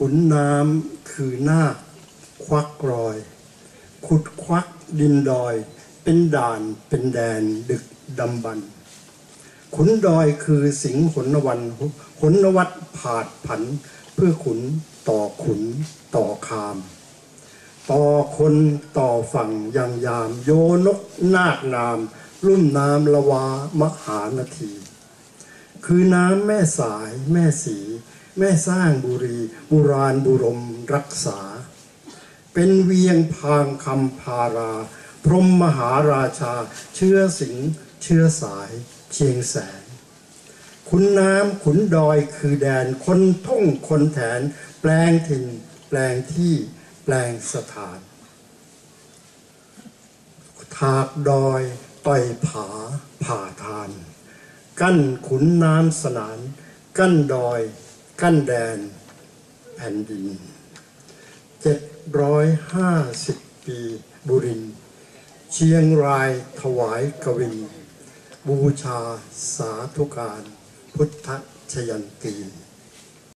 ขุนน้ำคือหน้าคควักรอย ขุดควักดินดอย เป็นด่านเป็นแดนดึกดำบรรพ์ขุนดอยคือสิงห์หนวันหนวัดผาดผัน เพื่อขุนต่อขุนต่อคาม ต่อคนต่อฝั่งยังยาม โยนกนาคนาม รุ่มน้ำละวามหานาที คือน้ำแม่สาย แม่สี แม่สร้างบุรีบุราณบุรมรักษา เป็นเวียงพางคำพารา พรหมมหาราชา เชื้อสิงเชื้อสายเชียงแสน ขุนน้ำขุนดอยคือแดนคนท่องคนแถน แปลงถิ่น แปลงที่แปลงสถาน ถากดอยต่อยผาผ่าท กั้นขุนน้ำสนาน กั้นดอย กั้นแดน แผ่นดินเจ็ดร้อยห้าสิบปีบุริน เชียงรายถวายกวิน บูชาสาธุการ พุทธชยันตี